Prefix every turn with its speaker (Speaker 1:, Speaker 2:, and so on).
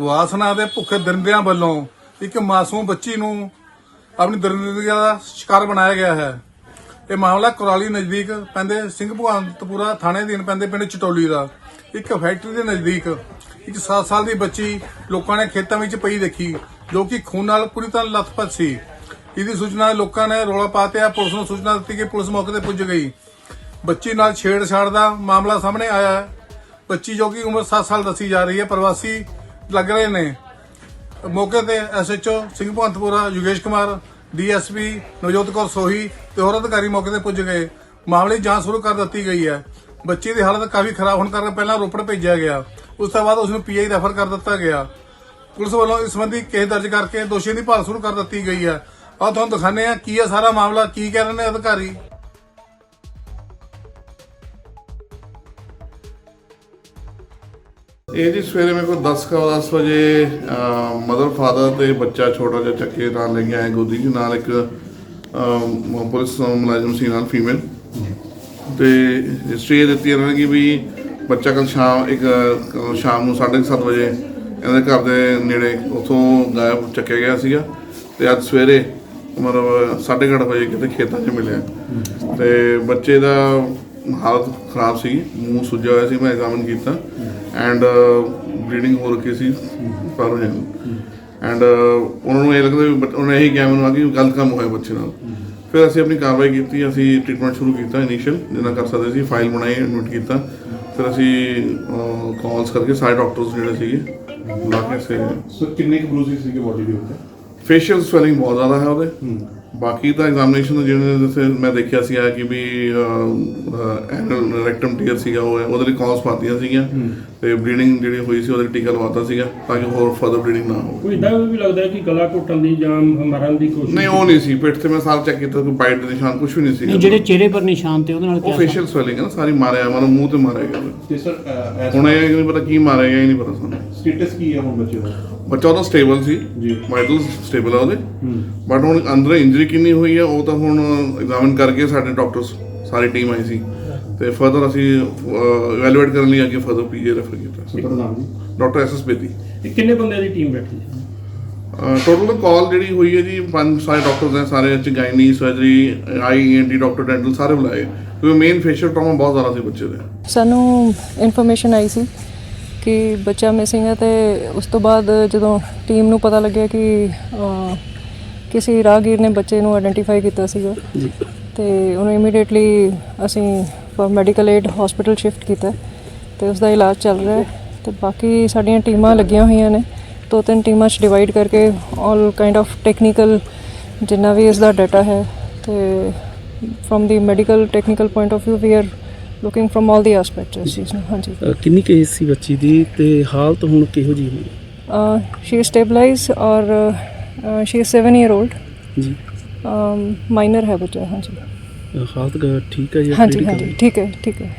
Speaker 1: ਵਾਸਨਾ ਦੇ ਭੁੱਖੇ ਦਰਿੰਦਿਆਂ ਵੱਲੋਂ ਇੱਕ ਮਾਸੂਮ ਬੱਚੀ ਨੂੰ ਆਪਣੀ ਦਰਿੰਦਗੀ ਦਾ ਸ਼ਿਕਾਰ ਬਣਾਇਆ ਗਿਆ ਹੈ। ਇਹ ਮਾਮਲਾ ਕੁਰਾਲੀ ਨਜ਼ਦੀਕ ਪੈਂਦੇ ਸਿੰਘ ਭਗਵੰਤਪੁਰਾ ਥਾਣੇ ਅਧੀਨ ਪੈਂਦੇ ਪਿੰਡ ਚਟੋਲੀ ਦਾ ਇੱਕ ਫੈਕਟਰੀ ਦੇ ਨਜ਼ਦੀਕ ਇੱਕ 7 ਸਾਲ ਦੀ ਬੱਚੀ ਲੋਕਾਂ ਨੇ ਖੇਤਾਂ ਵਿੱਚ ਪਈ ਦੇਖੀ, ਜੋ ਕਿ ਖੂਨ ਨਾਲ ਪੂਰੀ ਤਰ੍ਹਾਂ ਲੱਥਪੱਥ ਸੀ। ਇਹਦੀ ਸੂਚਨਾ ਲੋਕਾਂ ਨੇ ਰੌਲਾ ਪਾਤਿਆ ਪੁਲਿਸ ਨੂੰ ਸੂਚਨਾ ਦਿੱਤੀ ਕਿ ਪੁਲਿਸ ਮੌਕੇ ਤੇ ਪੁੱਜ ਗਈ। ਬੱਚੀ ਨਾਲ ਛੇੜਛਾੜ ਦਾ ਮਾਮਲਾ ਸਾਹਮਣੇ ਆਇਆ ਹੈ। ਬੱਚੀ ਜੋ ਕਿ ਉਮਰ 7 ਸਾਲ ਦੱਸੀ ਜਾ ਰਹੀ ਹੈ। ਪ੍ਰਵਾਸੀ ਲੱਗ ਰਹੇ ਨੇ। ਮੌਕੇ ਤੇ ਐਸਐਚਓ ਸਿੰਘ ਭਗਵੰਤਪੁਰਾ ਯੋਗੇਸ਼ ਕੁਮਾਰ ਡੀਐਸਪੀ ਨਵਜੋਤ ਕੌਰ ਸੋਹੀ ਤੇ ਹੋਰ ਅਧਿਕਾਰੀ ਮੌਕੇ ਤੇ ਪੁੱਜ ਗਏ। ਮਾਮਲੇ ਦੀ ਜਾਂਚ ਸ਼ੁਰੂ ਕਰ ਦਿੱਤੀ ਗਈ ਹੈ। ਬੱਚੀ ਦੀ ਹਾਲਤ ਕਾਫੀ ਖਰਾਬ ਹੋਣ ਕਾਰਨ ਪਹਿਲਾਂ ਰੋਪੜ ਭੇਜਿਆ ਗਿਆ। ਉਸ ਤੋਂ ਬਾਅਦ ਉਸ ਨੂੰ ਪੀਆਈ ਰੈਫਰ ਕਰ ਦਿੱਤਾ ਗਿਆ। ਪੁਲਿਸ ਵੱਲੋਂ ਇਸ ਸੰਬੰਧੀ ਕੇਸ ਦਰਜ ਕਰਕੇ ਦੋਸ਼ੀਆਂ ਦੀ ਭਾਲ ਸ਼ੁਰੂ ਕਰ ਦਿੱਤੀ ਗਈ ਹੈ। ਆਹ ਤੁਹਾਨੂੰ ਦਿਖਾਣੇ ਆ ਕੀ ਹੈ ਸਾਰਾ ਮਾਮਲਾ, ਕੀ ਕਹਿ ਰਹੇ ਨੇ ਅਧਿਕਾਰੀ।
Speaker 2: ਇਹ ਜੀ ਸਵੇਰੇ ਮੇਰੇ ਕੋਲ 10 ਕਾ 10 ਵਜੇ ਮਦਰ ਫਾਦਰ ਤੇ ਬੱਚਾ ਛੋਟਾ ਜਿਹਾ ਚੱਕੇ ਨਾਲ ਲੈ ਕੇ ਆਏ ਗੋਦੀ ਜੀ ਨਾਲ ਇੱਕ ਅਮ, ਪੁਲਿਸ ਮੁਲਾਜ਼ਮ ਸੀ ਨਾਲ ਫੀਮੇਲ ਤੇ ਹਿਸਟਰੀ ਇਹ ਦਿੱਤੀ ਇਹਨਾਂ ਨੇ ਕਿ ਵੀ ਬੱਚਾ ਕੱਲ ਸ਼ਾਮ ਇੱਕ ਅ, ਸ਼ਾਮ ਨੂੰ 7:30 ਵਜੇ ਇਹਨਾਂ ਦੇ ਘਰ ਦੇ ਨੇੜੇ ਉਥੋਂ ਗਾਇਬ ਚੱਕਿਆ ਗਿਆ ਸੀਗਾ। ਤੇ ਅੱਜ ਸਵੇਰੇ ਮਤਲਬ 8:30 ਵਜੇ ਕਿਤੇ ਖੇਤਾਂ 'ਚ ਮਿਲਿਆ। ਤੇ ਬੱਚੇ ਦਾ ਹਾਲਤ ਖਰਾਬ ਸੀ, ਮੂੰਹ ਸੁੱਜਿਆ ਹੋਇਆ ਸੀ, ਮੈਂ ਐਗਜ਼ਾਮਿਨ ਕੀਤਾ ਐਂਡ ਬਲੀਡਿੰਗ ਹੋ ਰਹੀ ਸੀ, ਪਰ ਐਂਡ ਉਹਨਾਂ ਨੂੰ ਇਹ ਲੱਗਦਾ ਵੀ ਬੱਚ- ਉਹਨੇ ਇਹੀ ਕਿਹਾ ਮੈਨੂੰ ਆ ਕਿ ਗਲਤ ਕੰਮ ਹੋਇਆ ਬੱਚੇ ਨਾਲ। ਫਿਰ ਅਸੀਂ ਆਪਣੀ ਕਾਰਵਾਈ ਕੀਤੀ, ਅਸੀਂ ਟ੍ਰੀਟਮੈਂਟ ਸ਼ੁਰੂ ਕੀਤਾ ਇਨੀਸ਼ੀਅਲ ਜਿੰਨਾ ਕਰ ਸਕਦੇ ਸੀ ਫਾਈਲ ਬਣਾਈ ਐਡਮਿਟ ਕੀਤਾ। ਫਿਰ ਅਸੀਂ ਕਾਲਸ ਕਰਕੇ ਸਾਰੇ ਡਾਕਟਰਸ ਜਿਹੜੇ ਸੀਗੇ, ਬੁਲਾ ਕੇ ਅਸੀਂ
Speaker 3: ਸੋ ਕਿੰਨੇ ਕੁ ਬਰੂਸਿਸ ਸੀਗੇ ਬੋਡੀ ਦੇ ਉੱਤੇ?
Speaker 2: ਫੇਸ਼ੀਅਲ ਸਵੈਲਿੰਗ ਬਹੁਤ ਜ਼ਿਆਦਾ ਹੈ ਉਹਦੇ। ਬਾਕੀ ਤਾਂ ਐਗਜ਼ਾਮੀਨੇਸ਼ਨ ਜਿਹੜੇ ਜਿਵੇਂ ਮੈਂ ਦੇਖਿਆ ਸੀ ਕਿ ਵੀ ਐਨਲ ਰੈਕਟਮ ਟੀਅਰ ਸੀਗਾ ਉਹ ਉਹਦੇ ਲਈ ਕਾਲਸ ਪਾਤੀਆਂ ਸੀਗੀਆਂ। ਤੇ ਬਲੀਡਿੰਗ ਜਿਹੜੀ ਹੋਈ ਸੀ ਉਹਦੇ ਲਈ ਟੀਕਾ ਲਵਾਤਾ ਸੀਗਾ ਤਾਂ ਕਿ ਹੋਰ ਫਰਦਰ ਬਲੀਡਿੰਗ ਨਾ ਹੋਵੇ।
Speaker 4: ਕੋਈ ਇਦਾਂ ਵੀ ਲੱਗਦਾ ਹੈ ਕਿ ਗਲਾ ਘੁੱਟਣ ਦੀ ਜਾਂ ਮਰਨ ਦੀ ਕੋਸ਼ਿਸ਼
Speaker 2: ਨਹੀਂ ਉਹ ਨਹੀਂ ਸੀ। ਪਿੱਠ ਤੇ ਮੈਂ ਸਾਰ ਚੈੱਕ ਕੀਤਾ ਕੋਈ ਬਾਈਟ ਦੇ ਨਿਸ਼ਾਨ ਕੁਝ ਵੀ ਨਹੀਂ
Speaker 5: ਨਹੀਂ ਜਿਹੜੇ ਚਿਹਰੇ ਪਰ ਨਿਸ਼ਾਨ ਤੇ ਉਹਦੇ ਨਾਲ
Speaker 2: ਉਹ
Speaker 5: ਕਿਆ
Speaker 2: ਫੇਸ਼ੀਅਲ ਸਵੈਲਿੰਗ ਹੈ ਨਾ ਸਾਰੀ ਮਾਰਿਆ ਮਨ ਮੂੰਹ ਤੇ ਮਾਰਿਆ ਗਿਆ।
Speaker 3: ਤੇ ਸਰ
Speaker 2: ਹੁਣ ਇਹ ਨਹੀਂ ਪਤਾ ਕੀ ਮਾਰਿਆ ਗਿਆ ਇਹ ਨਹੀਂ ਪਤਾ ਸਾਨੂੰ।
Speaker 3: ਸਟੇਟਸ ਕੀ ਹੈ ਹੁਣ ਬੱਚੇ ਦਾ?
Speaker 2: ਬੱਚਾ ਉਹਦਾ ਸਟੇਬਲ ਸੀ।
Speaker 3: ਜੀ।
Speaker 2: ਵਾਈਟਲ ਸਟੇਬਲ ਆ ਉਹਦੇ। ਬਟ ਹੁਣ ਅੰਦਰ ਇੰਜਰੀ ਕਿੰਨੀ ਹੋਈ ਹੈ ਉਹ ਤਾਂ ਹੁਣ ਐਗਜ਼ਾਮਿਨ ਕਰਕੇ ਸਾਡੇ ਡਾਕਟਰਸ ਸਾਰੀ ਟੀਮ ਆਈ ਸੀ। ਤੇ ਫਰਦਰ ਅਸੀਂ ਇਵੈਲੂਏਟ ਕਰਨ ਲਈ ਅੱਗੇ ਫਰਦਰ ਪੀਜੀ ਰੈਫਰ ਕੀਤਾ।
Speaker 3: ਤੁਹਾਡਾ ਨਾਮ ਜੀ?
Speaker 2: ਡਾਕਟਰ ਐਸ ਐਸ ਬੇਦੀ
Speaker 4: ਇਹ ਕਿੰਨੇ ਬੰਦਿਆਂ ਦੀ ਟੀਮ ਬੈਠੀ ਹੈ?
Speaker 2: ਟੋਟਲ ਕਾਲ ਜਿਹੜੀ ਹੋਈ ਹੈ ਜੀ ਪੰਜ ਸਾਰੇ ਡਾਕਟਰਸ ਨੇ ਸਾਰੇ ਚ gynae surgery eye ENT doctor dental ਸਾਰੇ ਬੁਲਾਏ। ਕਿਉਂਕਿ ਮੇਨ ਫੇਸ਼ੀਅਲ ਟਰਾਮਾ ਬਹੁਤ ਜ਼ਿਆਦਾ ਸੀ ਬੱਚੇ ਦੇ।
Speaker 6: ਸਾਨੂੰ ਇਨਫੋਰਮੇਸ਼ਨ ਆਈ ਸੀ ਕਿ ਬੱਚਾ ਮਿਸਿੰਗ ਹੈ ਤੇ ਉਸ ਤੋਂ ਬਾਅਦ ਜਦੋਂ ਟੀਮ ਨੂੰ ਪਤਾ ਲੱਗਿਆ ਕਿ ਅਹ, ਕਿਸੇ ਰਾਹਗੀਰ ਨੇ ਬੱਚੇ ਨੂੰ ਆਇਡੈਂਟੀਫਾਈ ਕੀਤਾ ਸੀਗਾ ਤੇ ਉਹਨੂੰ ਇਮੀਡੀਏਟਲੀ ਅਸੀਂ ਮੈਡੀਕਲ ਏਡ ਹਸਪੀਟਲ ਸ਼ਿਫਟ ਕੀਤਾ ਤੇ ਉਸ ਦਾ ਇਲਾਜ ਚੱਲ ਰਿਹਾ ਹੈ ਤੇ ਬਾਕੀ ਸਾਡੀਆਂ ਟੀਮਾਂ ਲੱਗੀਆਂ ਹੋਈਆਂ ਨੇ। ਦੋ ਤਿੰਨ ਟੀਮਾਂ 'ਚ ਡਿਵਾਈਡ ਕਰਕੇ ਆਲ ਕਾਈਂਡ ਆਫ ਟੈਕਨੀਕਲ ਜਿੰਨਾ ਵੀ ਇਸ ਦਾ ਡਾਟਾ ਹੈ ਤੇ from the medical technical point of View we are looking from all the aspects ਚੀਜ਼ ਨੂੰ ਹਾਂਜੀ
Speaker 7: ਅ, ਕਿੰਨੀ ਕੁ ਏਜ ਸੀ ਬੱਚੀ ਦੀ ਤੇ ਹਾਲਤ ਹੁਣ ਕਿਹੋ ਜੀ ਹੋਈ?
Speaker 6: ਸ਼ੀ ਸਟੇਬਲਾਈਜ਼ ਔਰ ਸ਼ੀ ਇਜ਼ 7 ਈਅਰ 올ਡ
Speaker 7: ਜੀ।
Speaker 6: ਮਾਈਨਰ ਹੈ ਬੱਚਾ ਹਾਂਜੀ।
Speaker 7: ਅ, ਹਾਲਤ ਗ- ਠੀਕ ਹੈ ਜੀ
Speaker 6: ਹਾਂਜੀ ਹਾਂਜੀ ਠੀਕ ਹੈ ਠੀਕ ਹੈ।